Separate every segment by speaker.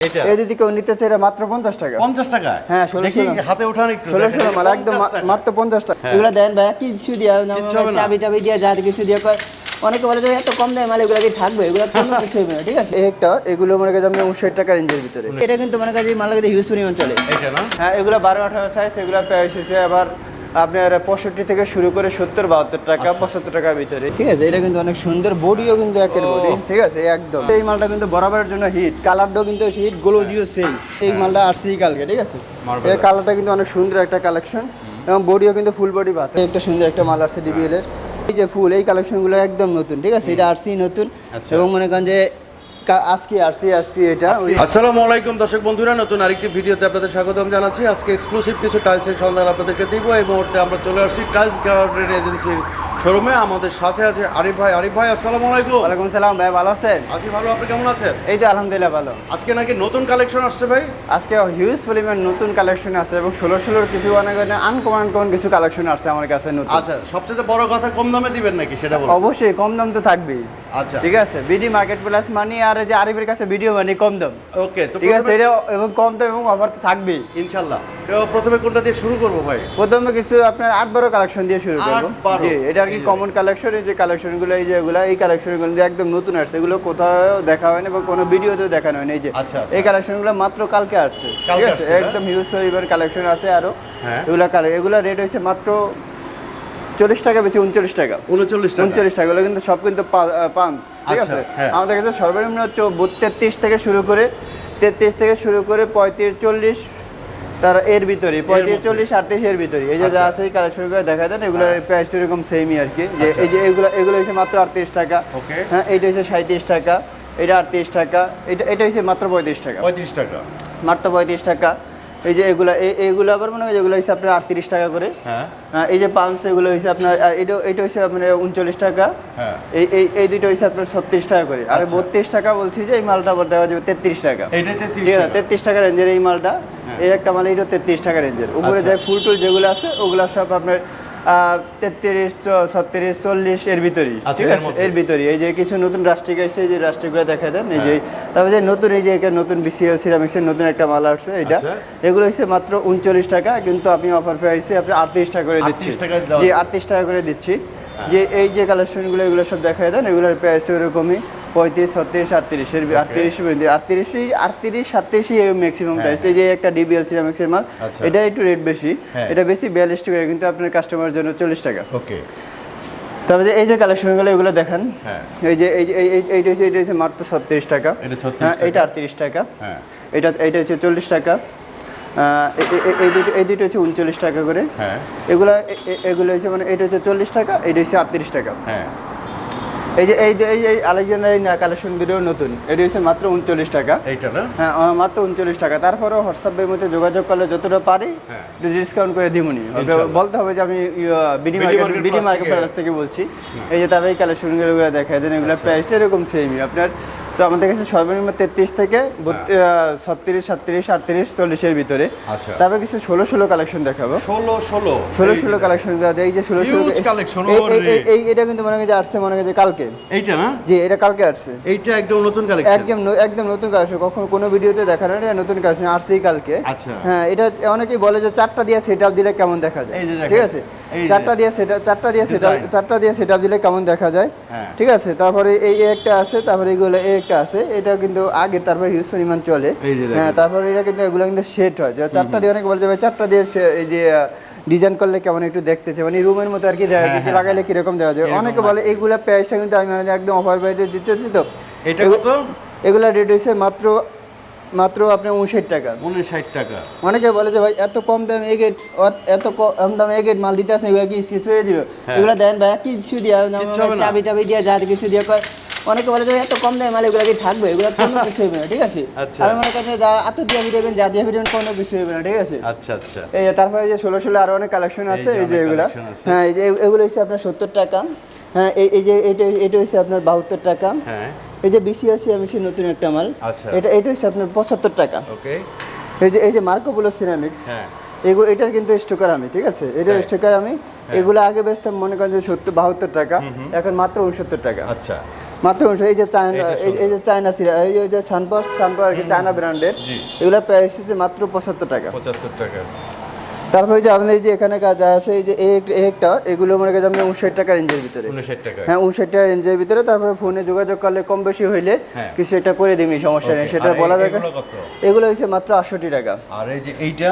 Speaker 1: এটা?
Speaker 2: এই যদি কেউ নিতে চাই মাত্র পঞ্চাশ টাকা।
Speaker 1: পঞ্চাশ টাকা?
Speaker 2: হ্যাঁ, ষোলো
Speaker 1: হাতে উঠান একটু
Speaker 2: ষোলো মাল একদম
Speaker 1: 50
Speaker 2: মা-
Speaker 1: টাকা।
Speaker 2: মাত্র পঞ্চাশ টাকা। এগুলো দেন ভাই কিছু দিয়ে
Speaker 1: কিচ্ছু হবে না।
Speaker 2: চাবি টাবি দিয়ে যা কিছু দিয়ে অনেকে বলে যে এত কম দামে মাল এগুলো কি থাকবে? এগুলো কোনো কিছু হবে না ঠিক আছে? একটা এগুলো মনে কাছে আপনি উনষাট টাকা রেঞ্জের ভিতরে। এটা কিন্তু মনে কাছে মাল হিউজ পরিমাণ চলে।
Speaker 1: না?
Speaker 2: হ্যাঁ এগুলো বারো আঠারো সাইজ এগুলো প্রায় এসেছে আবার আপনার পঁয়ষট্টি থেকে শুরু করে সত্তর বাহাত্তর টাকা
Speaker 1: আচ্ছা।
Speaker 2: পঁচাত্তর টাকার ভিতরে। ঠিক আছে এটা কিন্তু অনেক সুন্দর বডিও কিন্তু একের। বডি ঠিক আছে একদম। এই মালটা কিন্তু বরাবরের জন্য হিট কালারটাও কিন্তু হিট গ্লোজিও সেই এই মালটা আসছি কালকে ঠিক আছে? এই কালারটা কিন্তু অনেক সুন্দর একটা কালেকশন এবং বডিও কিন্তু ফুল বডি পাচ্ছে একটা সুন্দর একটা মাল আসছে ডিবিএল এর। এই যে ফুল এই কালেকশনগুলো একদম নতুন ঠিক আছে? এটা আরসি নতুন।
Speaker 1: আচ্ছা।
Speaker 2: এবং মনে করেন যে আজকে আরসি আসছি এটা
Speaker 1: আসসালামু আলাইকুম দর্শক বন্ধুরা নতুন আরেকটি ভিডিওতে আপনাদের স্বাগতম জানাচ্ছি। আজকে এক্সক্লুসিভ কিছু টাইলসের সন্ধান আপনাদেরকে দিব। এই মুহূর্তে আমরা চলে আসছি টাইলস গ্যালারি এজেন্সির শোরুমে আমাদের সাথে আছে আরিফ ভাই। আরিফ ভাই আসসালামু আলাইকুম।
Speaker 2: ওয়ালাইকুম সালাম ভাই ভালো আছেন?
Speaker 1: আছি ভালো আপনি কেমন আছেন?
Speaker 2: এই তো আলহামদুলিল্লাহ ভালো।
Speaker 1: আজকে নাকি নতুন কালেকশন আসছে ভাই?
Speaker 2: আজকে হিউজ পরিমাণ নতুন কালেকশন আছে এবং ষোলো ষোলোর কিছু অনেক আনকমন আনকমন কিছু কালেকশন আছে আমার কাছে নতুন।
Speaker 1: আচ্ছা সবচেয়ে বড় কথা কম দামে দিবেন নাকি সেটা বলুন।
Speaker 2: অবশ্যই কম দাম তো থাকবেই।
Speaker 1: আচ্ছা।
Speaker 2: ঠিক আছে? বিডি মার্কেট প্লাস মানি আর যে আরিফের কাছে ভিডিও মানি কম দাম।
Speaker 1: ওকে তো
Speaker 2: ঠিক আছে? এটা এবং কম দাম এবং অফার তো থাকবেই।
Speaker 1: ইনশাল্লাহ। তো প্রথমে কোনটা দিয়ে শুরু করব ভাই?
Speaker 2: প্রথমে কিছু আপনার আট বারো কালেকশন দিয়ে শুরু করব। জি এটা আর কি কমন কালেকশন এই যে কালেকশনগুলো এই যে এগুলা এই কালেকশনগুলো একদম নতুন আসছে। এগুলো কোথাও দেখা হয়নি এবং কোনো ভিডিওতেও দেখানো হয়নি। এই যে
Speaker 1: আচ্ছা, আচ্ছা।
Speaker 2: এই কালেকশনগুলো মাত্র কালকে আসছে। ঠিক আছে? একদম হিউজ কালেকশন আছে
Speaker 1: আরও।
Speaker 2: এগুলা এগুলা রেট হয়েছে মাত্র চল্লিশ টাকা বেশি উনচল্লিশ টাকা।
Speaker 1: উনচল্লিশ টাকা।
Speaker 2: উনচল্লিশ টাকা এগুলো কিন্তু সব কিন্তু পাঁচ ঠিক
Speaker 1: আচ্ছা,
Speaker 2: আছে?
Speaker 1: হ্যাঁ।
Speaker 2: আমাদের কাছে সর্বনিম্ন তেত্রিশ থেকে শুরু করে তেত্রিশ থেকে শুরু করে পঁয়ত্রিশ চল্লিশ তার এর ভিতরে পঁয়ত্রিশ চল্লিশ আটত্রিশ এর ভিতরে। এই যে যা
Speaker 1: আচ্ছা।
Speaker 2: আছে এই কালেকশন করে দেখা দেন এগুলোর প্রাইসটা এরকম সেমই আর কি। যে
Speaker 1: আচ্ছা।
Speaker 2: এই যে এগুলো এগুলো হচ্ছে মাত্র আটত্রিশ টাকা। হ্যাঁ এইটা হচ্ছে সাঁত্রিশ টাকা এটা আটত্রিশ টাকা এটা এটা হচ্ছে মাত্র পঁয়ত্রিশ টাকা।
Speaker 1: পঁয়ত্রিশ টাকা।
Speaker 2: মাত্র পঁয়ত্রিশ টাকা। এই যে এগুলা এই এইগুলো আবার মনে হয় যেগুলো হচ্ছে আপনার আটত্রিশ টাকা করে।
Speaker 1: হ্যাঁ।
Speaker 2: হ্যাঁ, এই যে পাঁচ এগুলো হচ্ছে আপনার এটা এটা হচ্ছে আপনার উনচল্লিশ টাকা।
Speaker 1: হ্যাঁ।
Speaker 2: এই এই এই দুটো হচ্ছে আপনার ছত্রিশ টাকা করে। আর
Speaker 1: আচ্ছা।
Speaker 2: বত্রিশ টাকা বলছি যে এই মালটা আবার দেওয়া যাবে তেত্রিশ টাকা। ঠিক আছে তেত্রিশ টাকা রেঞ্জের এই মালটা। এই একটা মাল এটা তেত্রিশ টাকা রেঞ্জের। উপরে
Speaker 1: যায়
Speaker 2: যে ফুল টুল যেগুলো আছে ওগুলো সব আপনার তেত্রিশ ছত্রিশ চল্লিশ এর ভিতরেই।
Speaker 1: আচ্ছা,
Speaker 2: ঠিক
Speaker 1: এর
Speaker 2: আছে? এর ভিতরেই। এই যে কিছু নতুন রাষ্ট্রিক আছে যে রাষ্ট্রিকগুলো দেখা দেন এই যে তারপরে যে নতুন এই যে এখানে নতুন বিসিএল সিরামিক্সের নতুন একটা মাল আসছে এটা
Speaker 1: আচ্ছা।
Speaker 2: এগুলো হচ্ছে মাত্র উনচল্লিশ টাকা কিন্তু আপনি অফার প্রাইসে আপনি আটত্রিশ টাকা করে দিচ্ছি।
Speaker 1: 38 টাকায় দেওয়া
Speaker 2: জি আটত্রিশ টাকা করে দিচ্ছি। যে এই যে কালেকশনগুলো এগুলো সব দেখায় দেন এগুলোর প্রাইসটা ওরকমই। পঁয়ত্রিশ ছত্রিশ আটত্রিশের আটত্রিশ আটত্রিশই আটত্রিশ সাতত্রিশই ম্যাক্সিমাম। প্রাইস এই যে একটা ডিবিএল সিরামিক্সের মাল
Speaker 1: আচ্ছা।
Speaker 2: এটা একটু রেট বেশি।
Speaker 1: হ্যাঁ।
Speaker 2: এটা বেশি বিয়াল্লিশ টাকা কিন্তু আপনার কাস্টমারের জন্য চল্লিশ টাকা।
Speaker 1: ওকে
Speaker 2: তবে যে এই যে কালেকশনগুলো এগুলো দেখান।
Speaker 1: হ্যাঁ।
Speaker 2: এই যে এই এইটা হচ্ছে এইটা হচ্ছে মাত্র ছত্রিশ টাকা।
Speaker 1: এটা 36
Speaker 2: হ্যাঁ। এইটা আটত্রিশ টাকা।
Speaker 1: হ্যাঁ।
Speaker 2: এটা এইটা হচ্ছে চল্লিশ টাকা। এই দুটো এই দুটো হচ্ছে উনচল্লিশ টাকা করে। এগুলো এগুলো হচ্ছে মানে এটা হচ্ছে চল্লিশ টাকা এটা হচ্ছে আটত্রিশ টাকা।
Speaker 1: হ্যাঁ।
Speaker 2: এই যে এই যে এই এই আলেকজান্ডার এই কালেকশন দুটো নতুন। এটা হচ্ছে মাত্র উনচল্লিশ টাকা।
Speaker 1: এইটা না?
Speaker 2: হ্যাঁ মাত্র উনচল্লিশ টাকা। তারপরেও হোয়াটসঅ্যাপের মধ্যে যোগাযোগ করলে যতটা পারি
Speaker 1: হ্যাঁ।
Speaker 2: ডিসকাউন্ট করে দিমুনি
Speaker 1: ইনশাআল্লাহ।
Speaker 2: বলতে হবে যে আমি বিডি মার্কেট বিডি মার্কেট
Speaker 1: থেকে-
Speaker 2: থেকে বলছি। এই যে তবে এই কালেকশনগুলো দেখা দেন এগুলো প্রাইসটা এরকম সেমই আপনার তো আমাদের কাছে সর্বনিম্ন তেত্রিশ থেকে ছত্রিশ সাতত্রিশ আটত্রিশ চল্লিশের ভিতরে।
Speaker 1: আচ্ছা।
Speaker 2: তারপরে কিছু ষোলো ষোলো কালেকশন দেখাবো।
Speaker 1: ষোলো ষোলো।
Speaker 2: ষোলো ষোলো কালেকশন এই যে ষোলো ষোলো এই- এই এটা কিন্তু মনে হয় যে আসছে মনে হয় যে কালকে।
Speaker 1: এইটা না?
Speaker 2: জি এটা কালকে আসছে।
Speaker 1: এইটা একদম নতুন কালেকশন
Speaker 2: একদম একদম নতুন কালেকশন কখনো কোনো ভিডিওতে দেখানো না নতুন কালেকশন আসছেই কালকে।
Speaker 1: আচ্ছা।
Speaker 2: হ্যাঁ এটা অনেকেই বলে যে চারটা দিয়ে সেট আপ দিলে কেমন দেখা যায়। ঠিক আছে? চারটা দিয়ে সেট চারটা দিয়ে সেট চারটা দিয়ে সেট আপ দিলে কেমন দেখা যায়?
Speaker 1: হ্যাঁ।
Speaker 2: ঠিক আছে? তারপরে এই একটা আছে তারপরে এগুলো এই একটা আছে এটা কিন্তু আগে তারপরে হিউজ পরিমাণ চলে। হ্যাঁ তারপরে এটা কিন্তু এগুলো কিন্তু সেট হয়। যে চারটা দিয়ে অনেকে বলে যে ভাই চারটা দিয়ে এই যে ডিজাইন করলে কেমন একটু দেখতেছে। মানে রুমের মতো আর কি
Speaker 1: হ্যাঁ, হ্যাঁ,
Speaker 2: লাগাইলে কীরকম দেওয়া যায়? অনেকে বলে এইগুলা প্রাইসটা কিন্তু আমি মানে একদম অফার প্রাইসে দিতেছি তো।
Speaker 1: এটা কত?
Speaker 2: এগুলা রেট হয়েছে মাত্র মাত্র আপনার উনষাট টাকা।
Speaker 1: উনষাট টাকা।
Speaker 2: অনেকে বলে যে ভাই এত কম দামে এ গেট এত কম দামে এ গেট মাল দিতে আসেন এগুলো কি স্কিচ হয়ে যাবে? এগুলো দেন ভাই কিছু দিয়ে। চাবি টাবি দিয়ে যা কিছু দিয়ে অনেকে বলে যে এত কম দামে মাল এগুলো কি থাকবে? এগুলো কোনো কিছু হবে না ঠিক আছে?
Speaker 1: আচ্ছা।
Speaker 2: আমি মনে করছি যা এত দিয়ে দেবেন যা দিয়ে দেবেন কোনো কিছু হবে না ঠিক আছে?
Speaker 1: আচ্ছা আচ্ছা।
Speaker 2: এই যে তারপরে যে ষোলো ষোলো আরও অনেক কালেকশন আছে এই যে এগুলা।
Speaker 1: আছে।
Speaker 2: হ্যাঁ এই যে এগুলো হচ্ছে আপনার সত্তর টাকা। হ্যাঁ এই এই যে এটা এটা হচ্ছে আপনার বাহাত্তর টাকা।
Speaker 1: হ্যাঁ।
Speaker 2: এই যে বিসিএসসি আমি নতুন একটা মাল।
Speaker 1: আচ্ছা।
Speaker 2: এটা এটা হচ্ছে আপনার পঁচাত্তর টাকা।
Speaker 1: ওকে।
Speaker 2: এই যে এই যে মার্কো মার্কোপোলো সিরামিক্স
Speaker 1: হ্যাঁ।
Speaker 2: এগুলো এটার কিন্তু স্টোকার আমি ঠিক আছে? এটা
Speaker 1: হ্যাঁ।
Speaker 2: স্টোকার আমি। এগুলো আগে বেচতাম মনে করেন যে সত্তর বাহাত্তর টাকা। এখন মাত্র উনসত্তর টাকা।
Speaker 1: আচ্ছা।
Speaker 2: মাত্র উনিশশো এই যে চায়না এই- যে চায়না সিরা এই যে- সানপাওয়ার সানপাওয়ার আর কি চায়না ব্র্যান্ডের। এগুলো প্রাইস হচ্ছে মাত্র পঁচাত্তর টাকা।
Speaker 1: পঁচাত্তর টাকা।
Speaker 2: তারপরে যে আপনাদের এই যে এখানে কাজ আছে এই যে একটা এগুলো মনে করেন আপনি উনষাট টাকা রেঞ্জের ভিতরে। হ্যাঁ উনষাট টাকা রেঞ্জের ভিতরে তারপরে ফোনে যোগাযোগ করলে কম বেশি হইলে
Speaker 1: হ্যাঁ।
Speaker 2: কিছু একটা করে দিবি সমস্যা নেই সেটা বলা দরকার?
Speaker 1: এগুলো
Speaker 2: হচ্ছে মাত্র আটষট্টি টাকা।
Speaker 1: আর এই যে এইটা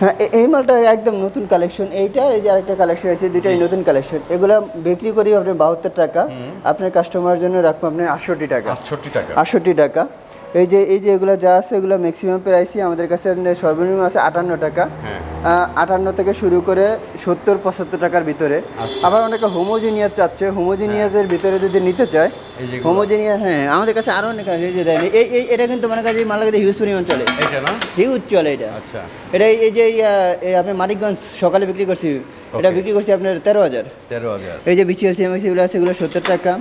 Speaker 2: হ্যাঁ এই মালটা একদম নতুন কালেকশন এইটা এই যে আরেকটা কালেকশন আছে দুইটাই নতুন কালেকশন এগুলো বিক্রি করি আপনি বাহাত্তর টাকা। আপনার কাস্টমার জন্য রাখব আপনি আটষট্টি টাকা।
Speaker 1: আটষট্টি টাকা।
Speaker 2: আটষট্টি টাকা। এই যে এই যে এগুলো যা আছে এগুলো ম্যাক্সিমাম প্রাইসই আমাদের কাছে সর্বনিম্ন আছে আটান্ন টাকা।
Speaker 1: হ্যাঁ।
Speaker 2: আটান্ন থেকে শুরু করে সত্তর পঁচাত্তর টাকার ভিতরে।
Speaker 1: আচ্ছা।
Speaker 2: আবার অনেকে হোমোজিনিয়াস চাচ্ছে হোমোজিনিয়াসের ভিতরে যদি নিতে চায় হোমোজিনিয়াস হ্যাঁ আমাদের কাছে আরও অনেক আছে এই যে দেন এই এই এটা কিন্তু মনে কাছে মালাকে হিউজ পরিমাণ চলে। হিউজ চলে এটা।
Speaker 1: আচ্ছা।
Speaker 2: এটা এই- যে আপনি মানিকগঞ্জ সকালে বিক্রি করছি এটা বিক্রি করছি আপনার তেরো হাজার।
Speaker 1: তেরো হাজার।
Speaker 2: এই যে বিসিএল সিএমএসি এগুলো আছে এগুলো সত্তর টাকা।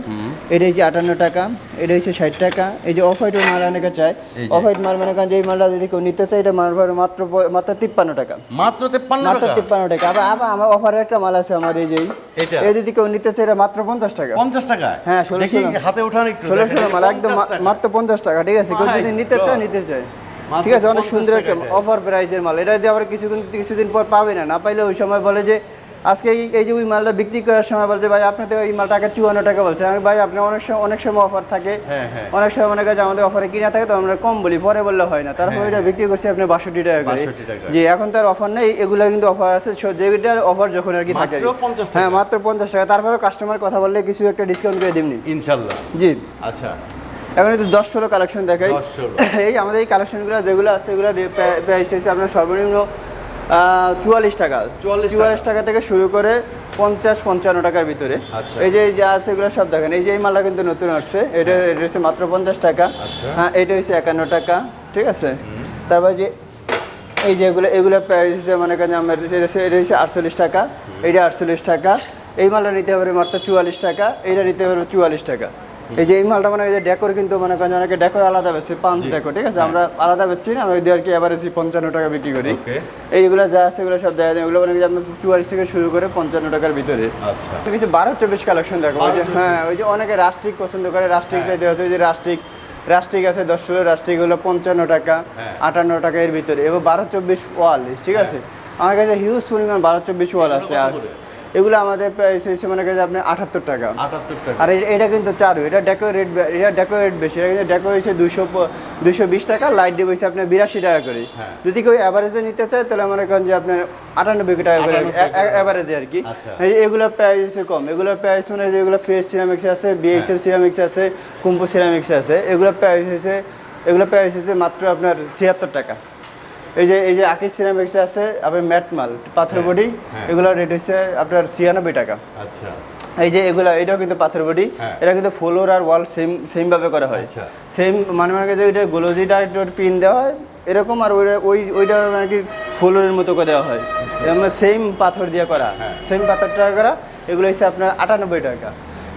Speaker 2: এটা হচ্ছে আটান্ন টাকা এটা হচ্ছে ষাট টাকা। এই যে অফ হোয়াইট মাল অনেকে চায় অফ হোয়াইট মাল মানে যে এই মালটা যদি কেউ নিতে চায় এটা মাল মাত্র মাত্র তিপ্পান্ন টাকা।
Speaker 1: মাত্র তেপ্পান্ন
Speaker 2: মাত্র তিপ্পান্ন টাকা। আবার আবার আমার অফারে একটা মাল আছে আমার এই যে? এই যদি কেউ নিতে চায় এটা মাত্র পঞ্চাশ টাকা।
Speaker 1: পঞ্চাশ টাকা?
Speaker 2: হ্যাঁ, ষোলো
Speaker 1: দেখি
Speaker 2: ষোলো।
Speaker 1: হাতে উঠান একটু
Speaker 2: ষোলো মাল একদম
Speaker 1: 50
Speaker 2: মা-
Speaker 1: টাকা।
Speaker 2: মাত্র পঞ্চাশ টাকা ঠিক আছে। কেউ যদি নিতে চায় নিতে চায়। ঠিক আছে অনেক সুন্দর একটা অফার প্রাইসের মাল। এটা যদি আবার কিছুদিন কিছুদিন পর পাবে না না পাইলে ওই সময় বলে যে আজকে এই- যে ওই মালটা বিক্রি করার সময় বলছে ভাই আপনি তো এই মালটা আগে চুয়ান্ন টাকা বলছেন আমি ভাই আপনি অনেক সময় অনেক সময় অফার থাকে।
Speaker 1: হ্যাঁ, হ্যাঁ।
Speaker 2: অনেক সময় মনে কাছে আমাদের অফারে কিনা থাকে তো আমরা কম বলি পরে বললে হয় না। তারপর ওইটা বিক্রি করছি আপনি বাষট্টি টাকা করে।
Speaker 1: 62 টাকা।
Speaker 2: জি এখন তার অফার নেই এগুলার কিন্তু অফার আছে। যেটার অফার যখন আর কি থাকে
Speaker 1: মাত্র 50 টাকা?
Speaker 2: হ্যাঁ মাত্র পঞ্চাশ টাকা। তারপরে কাস্টমার কথা বললে কিছু একটা ডিসকাউন্ট করে দিমনি
Speaker 1: ইনশাল্লাহ।
Speaker 2: জি।
Speaker 1: আচ্ছা।
Speaker 2: এখন একটু দশ ষোলো কালেকশন দেখাই। এই আমাদের এই কালেকশনগুলো যেগুলো আছে এগুলো প্রাইসটা হচ্ছে আপনার সর্বনিম্ন চুয়াল্লিশ টাকা।
Speaker 1: 44
Speaker 2: চুয়াল্লিশ টাকা থেকে শুরু করে পঞ্চাশ পঞ্চান্ন টাকার ভিতরে।
Speaker 1: আচ্ছা।
Speaker 2: এই যে এই যা আছে এগুলো সব দেখেন। এই যে এই মালটা কিন্তু নতুন আসছে। এটা এটা হচ্ছে মাত্র পঞ্চাশ টাকা।
Speaker 1: আচ্ছা।
Speaker 2: হ্যাঁ এটা হচ্ছে একান্ন টাকা। ঠিক আছে? তারপর যে এই যে এগুলো এগুলো প্রাইস মনে করেন আমার এটা হচ্ছে- আটচল্লিশ টাকা। এইটা আটচল্লিশ টাকা। এই মালটা নিতে পারে মাত্র চুয়াল্লিশ টাকা। এইটা নিতে পারবে চুয়াল্লিশ টাকা। এই যে এই মালটা মানে এই যে ডেকোর কিন্তু মানে করেন অনেকে ডেকোর আলাদা বেছে পাঁচ ডেকো ঠিক আছে? আমরা আলাদা বেচছি না আমরা ওই দিয়ে আর কি এভারেজ পঞ্চান্ন টাকা বিক্রি করি. এইগুলো যা আছে এগুলো সব দেখা যায় এগুলো মানে কি আপনার চুয়াল্লিশ থেকে শুরু করে পঞ্চান্ন টাকার ভিতরে।
Speaker 1: আচ্ছা।
Speaker 2: কিছু বারো চব্বিশ কালেকশন দেখো ওই যে হ্যাঁ ওই যে অনেকে রাষ্ট্রিক পছন্দ করে রাস্ট্রিক
Speaker 1: হ্যাঁ।
Speaker 2: চাইতে হচ্ছে ওই যে রাষ্ট্রিক রাষ্ট্রিক আছে দশ ষোলো রাস্ট্রিক হলো পঞ্চান্ন টাকা
Speaker 1: হ্যাঁ।
Speaker 2: আটান্ন টাকা এর ভিতরে। এবং বারো চব্বিশ ওয়াল ঠিক আছে? আমার কাছে হিউজ পরিমাণ বারো চব্বিশ ওয়াল আছে আর? এগুলো আমাদের প্রাইস হচ্ছে মনে করেন আপনি আটাত্তর টাকা।
Speaker 1: আটাত্তর টাকা।
Speaker 2: আর এটা কিন্তু চারু এটা ডেকোরেট এটা ডেকোরেট বেশি। এটা কিন্তু ডেকো হয়েছে দুশো দুশো বিশ টাকা লাইট দিয়ে হয়েছে আপনার বিরাশি টাকা করে।
Speaker 1: হ্যাঁ।
Speaker 2: যদি কেউ অ্যাভারেজে নিতে চায় তাহলে মনে করেন যে আপনার আটানব্বই টাকা করে।
Speaker 1: 98
Speaker 2: অ্যাভারেজে আর কি।
Speaker 1: এগুলো
Speaker 2: এই- প্রাইস হচ্ছে কম। এগুলোর প্রাইস মানে যেগুলো ফ্রেশ সিরামিক্স আছে বিএসএল সিরামিক্স আছে কুম্পু সিরামিক্স আছে। এগুলো প্রাইস হয়েছে এগুলো প্রাইস হয়েছে মাত্র আপনার ছিয়াত্তর টাকা। এই যে এই যে আকিস সিরামিক্স আছে আপনার ম্যাট মাল পাথর
Speaker 1: হ্যাঁ,
Speaker 2: বডি
Speaker 1: হ্যাঁ।
Speaker 2: এগুলোর রেট হচ্ছে আপনার ছিয়ানব্বই টাকা
Speaker 1: আচ্ছা
Speaker 2: এই যে এগুলো এটাও কিন্তু পাথর বডি
Speaker 1: হ্যাঁ।
Speaker 2: এটা কিন্তু ফ্লোর আর ওয়াল সেম সেম ভাবে করা হয়
Speaker 1: আচ্ছা।
Speaker 2: সেম মানে মানে যে ওইটা গ্লোজিটা একটু পিন দেওয়া হয় এরকম আর ওইটা ওই ওইটা মানে কি ফ্লোরের মতো করে দেওয়া হয় সেম পাথর দিয়ে করা। সেম পাথরটা করা এগুলো হচ্ছে আপনার আটানব্বই টাকা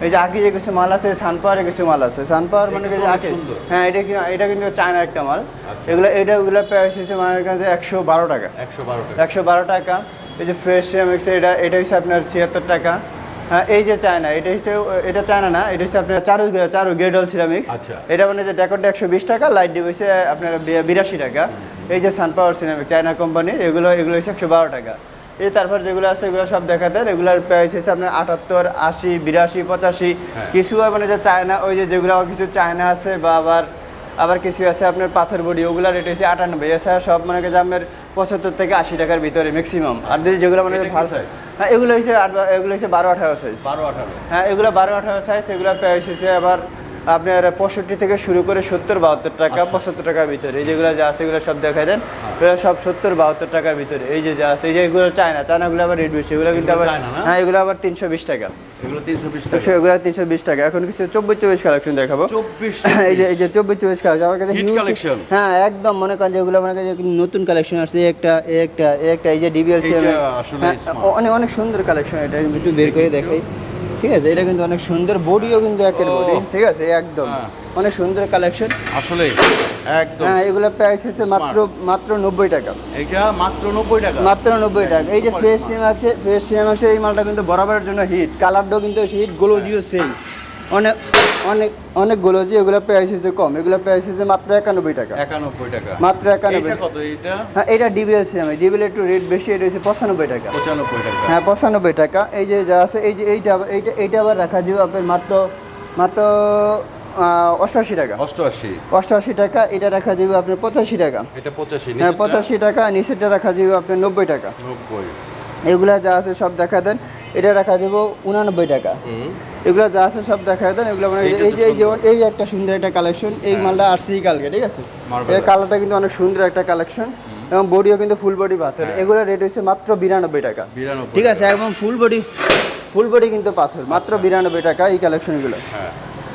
Speaker 2: এই যে আগে যে কিছু মাল আছে সানপাওয়ারে কিছু মাল আছে। সানপাওয়ার মানে
Speaker 1: এটা
Speaker 2: কি
Speaker 1: তো
Speaker 2: আগে হ্যাঁ এটা কি এটা কিন্তু চায়না একটা মাল।
Speaker 1: আচ্ছা।
Speaker 2: এগুলো এটা ওগুলো প্রাইস হচ্ছে মানে কাছে একশো বারো টাকা।
Speaker 1: একশো বারো টাকা।
Speaker 2: একশো বারো টাকা। এই যে ফ্রেশ সিরামিক্স এটা এটা হচ্ছে আপনার ছিয়াত্তর টাকা। হ্যাঁ এই যে চায়না এটা হচ্ছে এটা চায়না না এটা হচ্ছে আপনার চারু চারু গেডল সিরামিক্স।
Speaker 1: আচ্ছা।
Speaker 2: এটা মানে যে ডেকোরটা একশো বিশ টাকা লাইট ডিপ হচ্ছে আপনার বিরাশি টাকা। এই যে সানপাওয়ার সিরামিক চায়না কোম্পানি এগুলো এগুলো হচ্ছে একশো বারো টাকা। এই তারপর যেগুলো আছে এগুলো সব দেখা দেখাতে রেগুলার প্রাইস হচ্ছে আপনার আটাত্তর আশি বিরাশি পঁচাশি।
Speaker 1: হ্যাঁ।
Speaker 2: কিছু মানে যে চায়না ওই যে যেগুলো কিছু চায়না আছে বা আবার আবার কিছু আছে আপনার পাথর বডি ওগুলো রেট হচ্ছে আটানব্বই। এছাড়া সব মানে যে আপনার পঁচাত্তর থেকে আশি টাকার ভিতরে ম্যাক্সিমাম আর যদি যেগুলো মানে? হ্যাঁ এগুলো হচ্ছে এগুলো হচ্ছে বারো আঠারো সাইজ
Speaker 1: বারো আঠারো।
Speaker 2: হ্যাঁ এগুলো বারো আঠারো সাইজ এগুলো প্রাইস হচ্ছে আবার আপনার পঁয়ষট্টি থেকে শুরু করে সত্তর বাহাত্তর টাকা
Speaker 1: আচ্ছা।
Speaker 2: পঁচাত্তর টাকার ভিতরে। এই যেগুলো যা আছে এগুলো সব দেখাই দেন। এগুলো সব সত্তর বাহাত্তর টাকার ভিতরে। এই যে যা আছে এই যে এগুলো চায়না চায়নাগুলো আবার রেট বেশি। এগুলো কিন্তু আবার হ্যাঁ এগুলো আবার তিনশো বিশ টাকা।
Speaker 1: এগুলো তিনশো বিশ
Speaker 2: তো
Speaker 1: টাকা।
Speaker 2: এখন কিছু চব্বিশ চব্বিশ কালেকশন দেখাবো। এই যে এই যে চব্বিশ চব্বিশ কালেকশন আমার কাছে huge- হ্যাঁ একদম মনে করেন যেগুলো মনে করেন যে নতুন কালেকশন আসছে। একটা একটা একটা এই যে ডিবিএল
Speaker 1: smart।
Speaker 2: অনেক অনেক সুন্দর কালেকশন এটা। একটু বের করে দেখাই। ঠিক আছে? এটা কিন্তু অনেক সুন্দর বডিও কিন্তু একের। বডি ঠিক আছে? একদম।
Speaker 1: হ্যাঁ।
Speaker 2: অনেক সুন্দর কালেকশন।
Speaker 1: আসলে একদম।
Speaker 2: হ্যাঁ এগুলো প্রাইস হচ্ছে মাত্র মাত্র নব্বই টাকা।
Speaker 1: এইটা মাত্র নব্বই টাকা।
Speaker 2: মাত্র নব্বই টাকা। এই যে
Speaker 1: ফেস
Speaker 2: ফ্রেশ
Speaker 1: আছে
Speaker 2: সিমাক্সে ফ্রেশ আছে এই মালটা কিন্তু বরাবরের জন্য হিট কালারটাও কিন্তু হিট গ্লোজিও সেম অনেক অনেক অনেকগুলো যে এগুলো প্রাইস হচ্ছে কম এগুলো প্রাইস হচ্ছে মাত্র একানব্বই টাকা।
Speaker 1: একানব্বই টাকা।
Speaker 2: মাত্র একানব্বই
Speaker 1: কত এইটা?
Speaker 2: হ্যাঁ এটা ডিবিএল সিনেমা ডিবিএল একটু রেট বেশি এটা হচ্ছে পঁচানব্বই টাকা।
Speaker 1: পঁচানব্বই টাকা।
Speaker 2: হ্যাঁ পঁচানব্বই টাকা। এই যে যা আছে এই যে এইটা এইটা এইটা আবার রাখা যাবে আপনার মাত্র মাত্র অষ্টআশি টাকা।
Speaker 1: অষ্টআশি।
Speaker 2: অষ্টআশি টাকা এটা রাখা যাবে আপনার পঁচাশি টাকা।
Speaker 1: এটা পঁচাশি
Speaker 2: হ্যাঁ পঁচাশি টাকা নিচেরটা রাখা যাবে আপনার নব্বই টাকা।
Speaker 1: নব্বই।
Speaker 2: এগুলা যা আছে সব দেখা দেন এটা রাখা যাবে উনানব্বই টাকা। এগুলো যা আছে সব দেখা দেন এগুলো মানে এই যে এই যেমন এই একটা সুন্দর একটা কালেকশন এই মালটা আসছি কালকে ঠিক আছে? এই কালারটা কিন্তু অনেক সুন্দর একটা কালেকশন এবং বডিও কিন্তু ফুল বডি পাথর। এগুলো রেট হচ্ছে মাত্র বিরানব্বই টাকা। ঠিক আছে এবং ফুল বডি ফুল বডি কিন্তু পাথর মাত্র বিরানব্বই টাকা এই কালেকশনগুলো
Speaker 1: হ্যাঁ।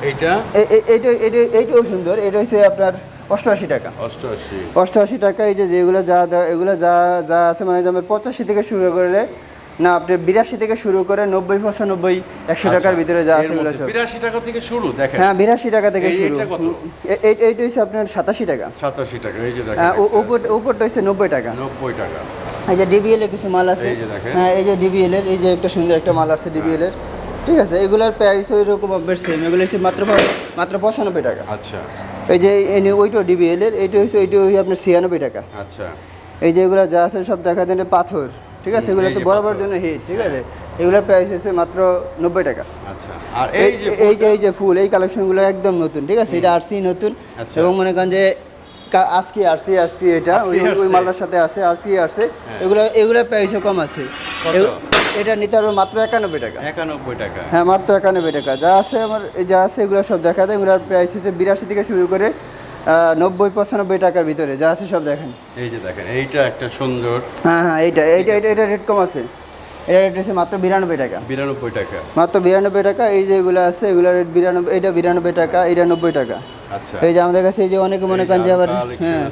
Speaker 1: এইটা?
Speaker 2: এই- এই- এইটা এইটা এইটাও সুন্দর এটা হচ্ছে আপনার অষ্টআশি টাকা।
Speaker 1: অষ্টআশি।
Speaker 2: অষ্টআশি টাকা এই যে যেগুলো যা এগুলো যা যা আছে মানে পঁচাশি থেকে শুরু করে না আপনি বিরাশি থেকে শুরু করে নব্বই পঁচানব্বই একশো টাকার ভিতরে যা আছে
Speaker 1: বিরাশি টাকা থেকে শুরু দেখেন।
Speaker 2: হ্যাঁ বিরাশি টাকা থেকে শুরু।
Speaker 1: এইটা
Speaker 2: এই- এইটা হচ্ছে আপনার সাতাশি টাকা।
Speaker 1: সাতাশি টাকা এই যে
Speaker 2: হ্যাঁ
Speaker 1: দেখেন
Speaker 2: উপর উপরটা হচ্ছে নব্বই টাকা।
Speaker 1: নব্বই টাকা।
Speaker 2: এই যে ডিবিএল এর কিছু মাল আছে।
Speaker 1: এই যে দেখেন।
Speaker 2: হ্যাঁ এই যে ডিবিএল এর এই যে একটা সুন্দর একটা মাল আছে ডিবিএল এর। ঠিক আছে এগুলোর প্রাইস ওই রকম বেশ সেম এগুলো হচ্ছে মাত্র মাত্র পঁচানব্বই টাকা।
Speaker 1: আচ্ছা।
Speaker 2: এই যে ওইটা ডিবিএল এর এইটা হচ্ছে ওইটা হচ্ছে আপনার ছিয়ানব্বই টাকা।
Speaker 1: আচ্ছা।
Speaker 2: এই যে এগুলো যা আছে সব দেখা দেন পাথর। ঠিক আছে? এগুলো তো বরাবর জন্য হিট ঠিক আছে? এগুলোর প্রাইস হচ্ছে মাত্র নব্বই টাকা।
Speaker 1: আচ্ছা আর
Speaker 2: এই
Speaker 1: যে
Speaker 2: এই যে এই যে ফুল এই কালেকশনগুলো একদম নতুন ঠিক আছে? এটা আরসি নতুন
Speaker 1: আচ্ছা।
Speaker 2: এবং মনে করেন যে আজকে আরসি আসছি এটা ওই ওই। মালটার সাথে আসছে আরসি আসছে এগুলো এগুলোর প্রাইসও কম আছে। এটা নিতে পারবে মাত্র একানব্বই টাকা।
Speaker 1: একানব্বই টাকা।
Speaker 2: হ্যাঁ মাত্র একানব্বই টাকা। যা আছে আমার এই যা আছে এগুলো সব দেখা দেয়। এগুলোর প্রাইস হচ্ছে বিরাশি থেকে শুরু করে নব্বই পঁচানব্বই টাকার ভিতরে যা আছে সব দেখেন।
Speaker 1: এই যে দেখেন এইটা একটা সুন্দর।
Speaker 2: হ্যাঁ হ্যাঁ এইটা এইটা এইটা এটা রেট কম আছে। এটা রেট হচ্ছে মাত্র বিরানব্বই টাকা।
Speaker 1: বিরানব্বই টাকা।
Speaker 2: মাত্র বিরানব্বই টাকা এই যে এগুলো আছে এগুলো রেট বিরানব্বই এইটা বিরানব্বই টাকা এইটা নব্বই টাকা।
Speaker 1: আচ্ছা।
Speaker 2: এই যে আমাদের কাছে এই যে অনেকে মনে করেন যে আবার
Speaker 1: এই যে collection
Speaker 2: হ্যাঁ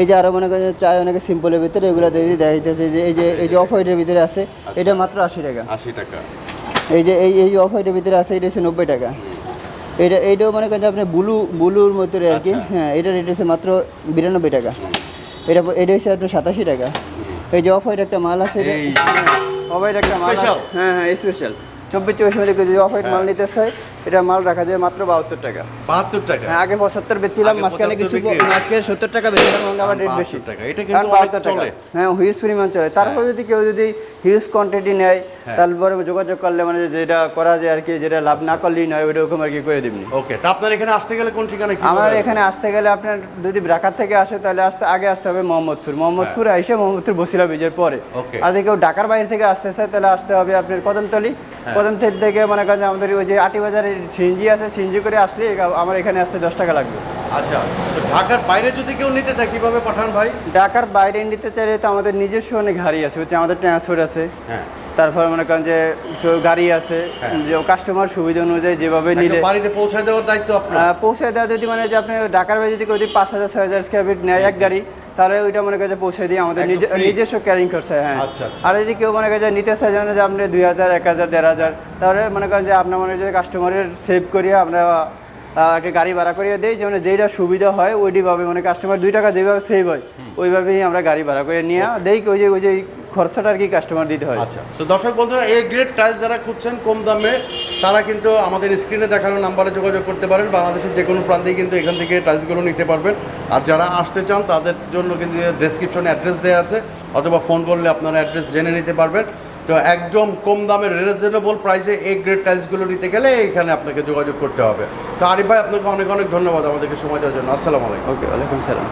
Speaker 2: এই যে আরও মনে করেন যে চায় অনেকে সিম্পলের ভিতরে এগুলো দিয়ে দিয়ে দেখাইতেছে যে এই যে এই যে অফ হোয়াইটের ভিতরে আছে এটা মাত্র আশি টাকা।
Speaker 1: আশি টাকা।
Speaker 2: এই যে এই এই অফ হোয়াইটের ভিতরে আছে এটা হচ্ছে নব্বই টাকা। এটা এইটাও মনে করেন আপনি ব্লু ব্লুর মতো আর কি।
Speaker 1: আচ্ছা।
Speaker 2: হ্যাঁ এটা রেট হচ্ছে মাত্র বিরানব্বই টাকা। এটা এটা হচ্ছে আপনার সাতাশি টাকা। এই যে অফ হোয়াইট একটা মাল আছে অফ হোয়াইট একটা মাল হ্যাঁ হ্যাঁ স্পেশাল চব্বিশ চব্বিশ মিনিট অফ হোয়াইট মাল নিতে চাই এটা মাল রাখা যায় মাত্র বাহাত্তর টাকা।
Speaker 1: বাহাত্তর টাকা?
Speaker 2: হ্যাঁ আগে পঁচাত্তর বেচছিলাম মাঝখানে কিছু মাঝখানে সত্তর টাকা বেচছিলাম এবং আবার রেট বেশি।
Speaker 1: টাকা। এটা কিন্তু
Speaker 2: 72 টাকা। হ্যাঁ হিউজ পরিমাণ চলে। তারপর যদি কেউ যদি হিউজ কোয়ান্টিটি নেয়
Speaker 1: হ্যাঁ।
Speaker 2: তারপরে যোগাযোগ করলে মানে যেটা করা যায় আর কি যেটা লাভ না করলেই নয় ওইটা ওরকম আর কি করে দিবনি।
Speaker 1: ওকে তা আপনার এখানে আসতে গেলে কোন ঠিকানা কি
Speaker 2: আমার এখানে আসতে গেলে আপনার যদি ব্রাকার থেকে আসে তাহলে আসতে আগে আসতে হবে মোহাম্মদপুর। মোহাম্মদপুর এসে মোহাম্মদপুর বসিলা ব্রিজের পরে।
Speaker 1: হ্যাঁ।
Speaker 2: আর যদি কেউ ঢাকার বাইরে থেকে আসতে চায় তাহলে আসতে হবে আপনার কদমতলি।
Speaker 1: হ্যাঁ।
Speaker 2: কদমতলি থেকে মনে করেন আমাদের ওই যে আটি বাজারের সিঞ্জি আছে সিঞ্জি করে আসলে আমার এখানে আসতে দশ টাকা লাগবে।
Speaker 1: আচ্ছা তো ঢাকার বাইরে যদি কেউ নিতে চায় কীভাবে পাঠান ভাই?
Speaker 2: ঢাকার বাইরে নিতে চাইলে তো আমাদের নিজস্ব অনেক গাড়ি আছে হচ্ছে আমাদের ট্রান্সপোর্ট আছে।
Speaker 1: হ্যাঁ।
Speaker 2: তারপর মনে করেন যে গাড়ি আছে
Speaker 1: হ্যাঁ।
Speaker 2: যে কাস্টমার সুবিধা অনুযায়ী যেভাবে নিলে
Speaker 1: বাড়িতে পৌঁছায় দেওয়ার দায়িত্ব
Speaker 2: পৌঁছে দেওয়া যদি মানে যে আপনি ঢাকার বাইরে যদি কেউ যদি পাঁচ হাজার ছয় হাজার স্কোয়ার ফিট নেয় এক গাড়ি তাহলে ওইটা মনে করছে পৌঁছে দিয়ে আমাদের নিজস্ব ক্যারিং করছে হ্যাঁ।
Speaker 1: আচ্ছা, আচ্ছা।
Speaker 2: আর যদি কেউ মনে করছে নিতে চাই যেন যে আপনি দুই হাজার এক হাজার দেড় হাজার তাহলে মনে করেন যে আপনার মনে যদি যে কাস্টমারের সেভ করিয়ে আমরা একটা গাড়ি ভাড়া করিয়ে দিই যেমন যেইটা সুবিধা হয় ওইটিভাবে মানে কাস্টমার দুই টাকা যেভাবে সেভ হয় ওইভাবেই আমরা গাড়ি ভাড়া করে নিয়ে দেই ওই যে ওই যে খরচাটা আর কি কাস্টমার দিতে হয়?
Speaker 1: আচ্ছা তো দর্শক বন্ধুরা এই গ্রেড টাইলস যারা খুঁজছেন কম দামে তারা কিন্তু আমাদের স্ক্রিনে দেখানো নাম্বারে যোগাযোগ করতে পারেন বাংলাদেশের যে কোনো প্রান্তেই কিন্তু এখান থেকে টাইলসগুলো নিতে পারবেন। আর যারা আসতে চান তাদের জন্য কিন্তু ডেসক্রিপশনে অ্যাড্রেস দেওয়া আছে অথবা ফোন করলে আপনারা অ্যাড্রেস জেনে নিতে পারবেন। তো একদম কম দামের রিজনেবল প্রাইসে এই গ্রেড টাইলসগুলো নিতে গেলে এখানে আপনাকে যোগাযোগ করতে হবে। তো আরিফ ভাই আপনাকে অনেক অনেক ধন্যবাদ আমাদেরকে সময় দেওয়ার জন্য। আসসালামু আলাইকুম।
Speaker 2: ওকে ওয়ালাইকুম সালাম।